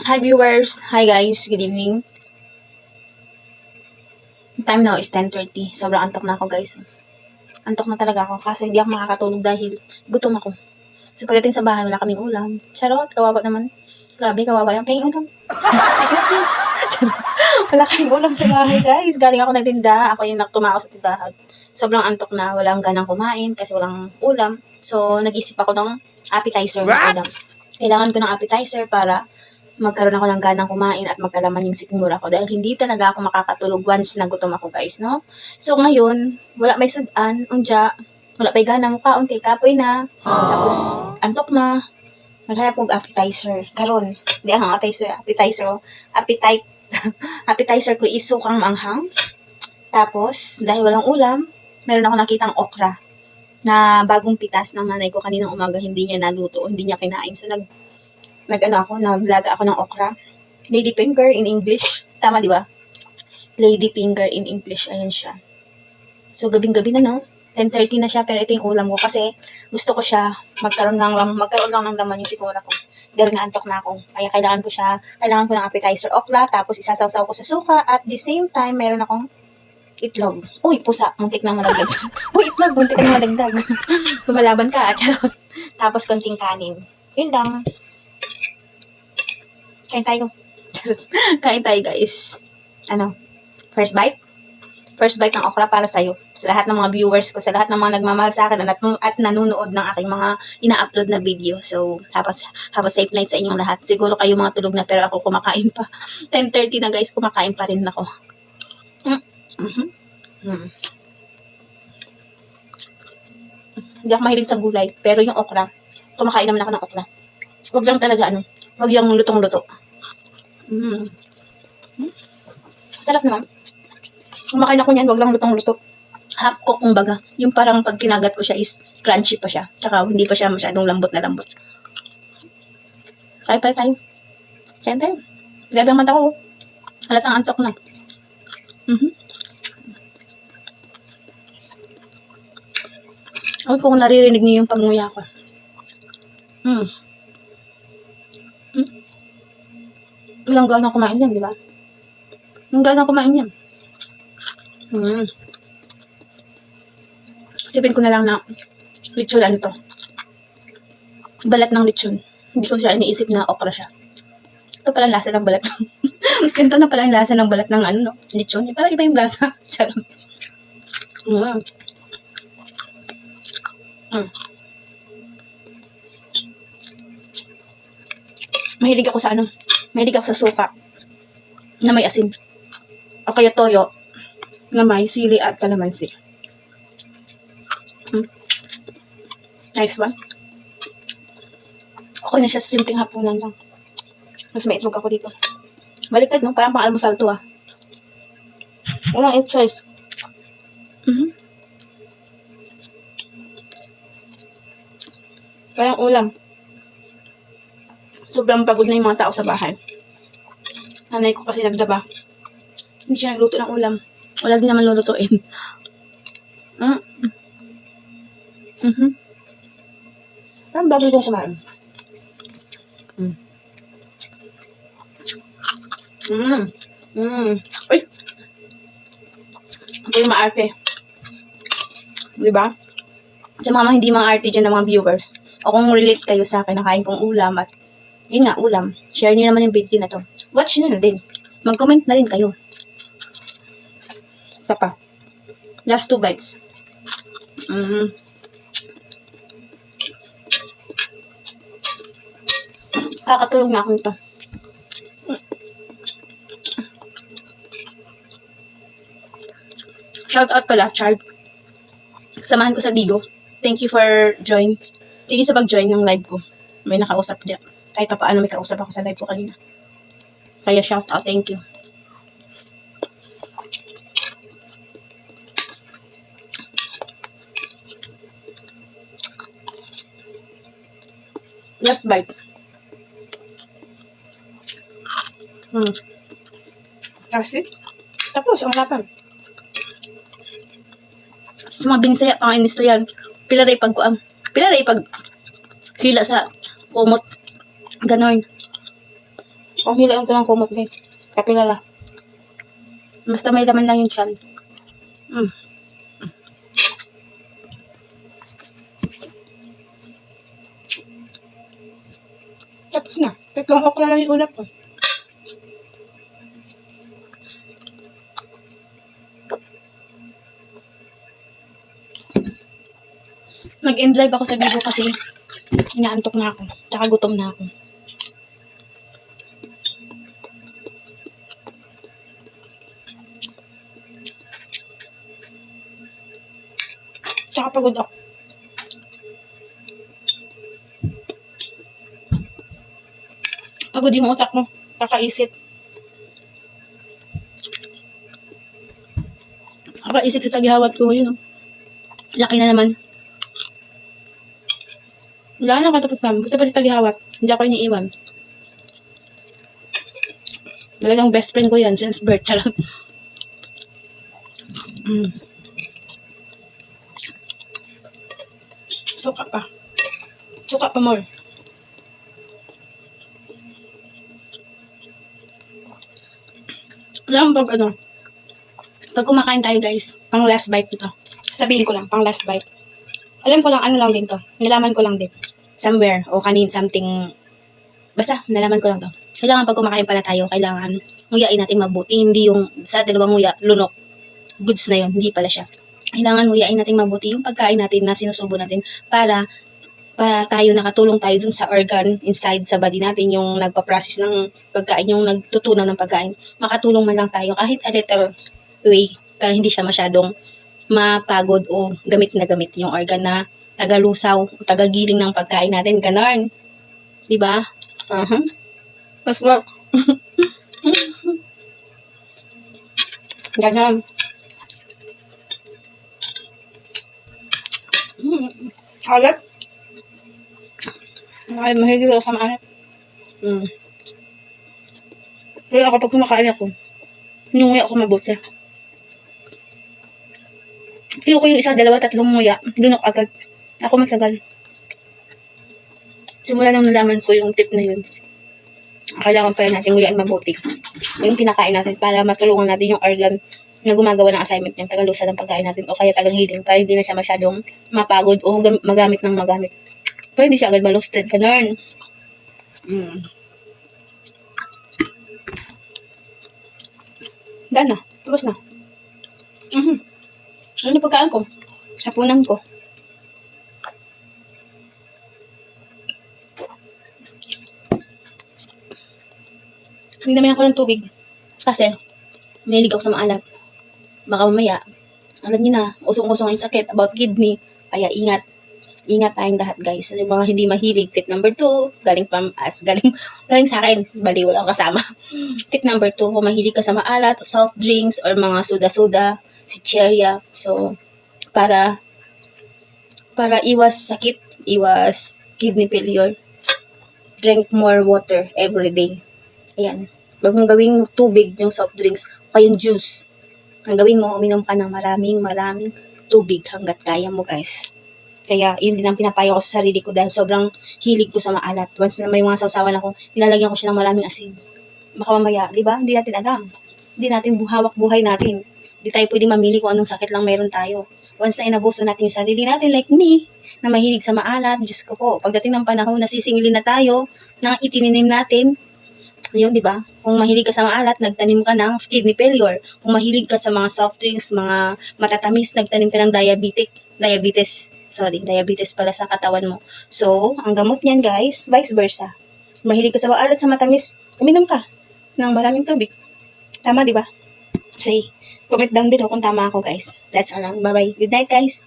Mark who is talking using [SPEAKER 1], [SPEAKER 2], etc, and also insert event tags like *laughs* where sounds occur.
[SPEAKER 1] Hi viewers! Hi guys! Good evening. Time now is 10.30. Sobrang antok na ako guys. Antok na talaga ako kaso hindi ako makakatulog dahil gutom ako. So pagdating sa bahay, wala kaming ulam. Charot, kawawa naman. Grabe, kawawa yung kayong ulam. Sige na please. *laughs* wala kayong ulam sa bahay guys. Galing ako nagtinda. Ako yung tumako sa tindahan. Sobrang antok na. Walang ganang kumain kasi walang ulam. So nag-isip ako ng appetizer ulam. Kailangan ko ng appetizer para magkaroon ako ng ganang kumain at magkalaman yung sikmura ko dahil hindi talaga ako makakatulog once na gutom ako guys, no? So ngayon, wala may sudan, unja, wala pa'y gana kaon kay kapoy na, tapos antok na, naghanap kong appetizer, karon. Di ang appetizer, appetizer, oh. appetite, *laughs* appetizer ko is sukang manghang, tapos dahil walang ulam, meron ako nakitang okra na bagong pitas ng nanay ko kaninang umaga. Hindi niya naluto, hindi niya kinain. So nag nag-ano ako, naglaga ako ng okra. Lady finger in English. Tama, di ba? Lady finger in English. Ayan siya. So, gabing-gabi na, no? 10.30 na siya, pero ito yung ulam ko kasi gusto ko siya magkaroon lang, lang magkaroon lang ng laman yung sikura ko. Dahil nga antok na ako. Kaya kailangan ko siya, kailangan ko ng appetizer okra, tapos isasawsaw ko sa suka, at the same time, meron akong itlog. Uy, pusa, muntik na malagdag. *laughs* Uy, itlog, muntik na malagdag. *laughs* Lumalaban ka, charot. Tapos konting kanin. Yun lang. Kain tayo. *laughs* Kain tayo, guys. Ano? First bite? First bite ng okra para sa'yo. Sa lahat ng mga viewers ko, sa lahat ng mga nagmamahal sa akin at, at nanonood ng aking mga ina-upload na video. So, have a, have a safe night sa inyong lahat. Siguro kayo mga tulog na pero ako kumakain pa. *laughs* 10.30 na guys, kumakain pa rin ako. Mm. Mhm. Mm. Hindi ako mahilig sa gulay, pero yung okra, kumakain naman ako ng okra. Huwag lang talaga ano, Huwag yung lutong-luto. Mm. Mm. Sarap naman. Kumakain ako niyan, wag lang lutong-luto. Half cook kumbaga. Yung parang pag kinagat ko siya is crunchy pa siya. Tsaka hindi pa siya masyadong lambot na lambot. Kaya pa tayo. Kaya tayo. Grabe ang mata ko. Halatang antok na. Mhm. Ay, kung naririnig niyo yung panguya ko. Mm. Walang gana kumain yan, di ba? Walang gana kumain yan. Hmm. Sipin ko na lang na litsulan to. Balat ng lechon. Hindi ko siya iniisip na okra siya. Ito pala ang lasa ng balat. *laughs* Ganito na pala ang lasa ng balat ng ano, no? lechon. Parang iba yung lasa. *laughs* Charot. Mm. Mm. Mahilig ako sa ano, Mahilig ako sa suka na may asin. O kaya toyo na may sili at kalamansi. Hmm. Nice one. Okay na siya sa simpleng hapunan lang. Mas may itlog ako dito. Baliktad, no? Parang pang almusal to, ah. Walang egg choice. Mhm. Parang ulam. Sobrang pagod na yung mga tao sa bahay. Nanay ko kasi nagdaba. Hindi siya nagluto ng ulam. Wala din naman lulutuin. Mm. Mhm. Parang bago kong kumain. Mm. Mm. Mm. Uy! Ako yung maarte. Diba? Sa mga hindi mga arte dyan ng mga viewers. O kung relate kayo sa akin, nakain kong ulam at yun nga, ulam. Share nyo naman yung video na to. Watch nyo na din. Mag-comment na rin kayo. Ito pa. Last two bites. Mm. Kakatulog na ako nito. Shout out pala, Chard. Samahan ko sa Bigo. Thank you for join. Thank you sa pag-join ng live ko. May nakausap dyan. Kahit pa paano may kausap ako sa live ko kanina. Kaya shout out, thank you. Last bite. Hmm. Kasi, tapos, ang lapan. Sa mga binisaya pang industrial, pila rin pag kuang, pila rin pag hila sa kumot. Ganon. Ang hila lang ito ng kumot, guys. Kapilala. Basta may laman lang yung tiyan. Mm. Tapos na. Tatlong okra lang yung ulap ko. Nag-end live ako sa video kasi inaantok na ako. Tsaka gutom na ako. Tsaka pagod ako. Pagod yung utak mo. Kakaisip. Kakaisip sa taghawat ko yun. oh. Laki na naman. Wala na katapusan. Basta pa si taghawat. Hindi ako iniiwan. Talagang best friend ko yan since birth. Charot. mm. Suka pa. Suka pa more. Alam pag ano, pag kumakain tayo guys, pang last bite ito. Sabihin ko lang, pang last bite. Alam ko lang, ano lang din to. Nalaman ko lang din. Somewhere, o kanin, something. Basta, nalaman ko lang to. Kailangan pag kumakain pala tayo, kailangan nguyain natin mabuti. Hindi yung sa dalawang nguya, lunok. Goods na yun, hindi pala siya. Kailangan nguyain natin mabuti yung pagkain natin na sinusubo natin para para tayo nakatulong tayo dun sa organ inside sa body natin, yung nagpa-process ng pagkain, yung nagtutunaw ng pagkain. Makatulong man lang tayo kahit a little way para hindi siya masyadong mapagod o gamit na gamit yung organ na tagalusaw, tagagiling ng pagkain natin. Ganon. Diba? Uh-huh. Let's work. *laughs* Ganon. Hmm. Alat. Ay, mahilig ako sa maalat. Hmm. Pero ako pag kumakain ako, Hinunguya ako mabuti. Iyo ko yung isa, dalawa, tatlong nguya. Lunok agad. Ako matagal. Simula nang nalaman ko yung tip na yun. Kailangan pa rin natin nguyain mabuti. Yung kinakain natin para matulungan natin yung organ na gumagawa ng assignment niya, tagalusa ng pagkain natin o kaya tagagiling para hindi na siya masyadong mapagod o gam- magamit ng magamit. Pero hindi siya agad malusted. Ganun. Mm. Daan na. Tapos na. Mhm. Ano yung pagkaan ko? Hapunan ko. Hinamayan ko ng tubig. Kasi, mahilig ako sa maalat. Baka mamaya, alam niyo na, usong-usong yung sakit about kidney. Kaya ingat. Ingat tayong lahat guys. Yung mga hindi mahilig, tip number two, galing from us, galing, *laughs* galing sa akin, bali wala akong kasama. Tip number two, kung mahilig ka sa maalat, soft drinks, or mga soda-soda, si cherya. So, para, para iwas sakit, iwas kidney failure, drink more water every day. Ayan. Huwag mong gawing tubig yung soft drinks o yung juice. Ang gawin mo, uminom ka ng maraming, maraming tubig hanggat kaya mo, guys. Kaya, yun din ang pinapayo ko sa sarili ko dahil sobrang hilig ko sa maalat. Once na may mga sausawan ako, nilalagyan ko siya ng maraming asin. Baka mamaya, di ba? Hindi natin alam. Hindi natin buhawak buhay natin. Hindi tayo pwede mamili kung anong sakit lang meron tayo. Once na inabuso natin yung sarili natin, like me, na mahilig sa maalat, Diyos ko po, pagdating ng panahon na sisingilin na tayo ng itininim natin, yun, di ba? Kung mahilig ka sa maalat, nagtanim ka ng kidney failure. Kung mahilig ka sa mga soft drinks, mga matatamis, nagtanim ka ng diabetic, diabetes. Sorry, diabetes pala sa katawan mo. So, ang gamot niyan, guys, vice versa. Mahilig ka sa maalat sa matamis, uminom ka ng maraming tubig. Tama, di ba? Say, comment down below kung tama ako, guys. That's all. Bye-bye. Good night, guys.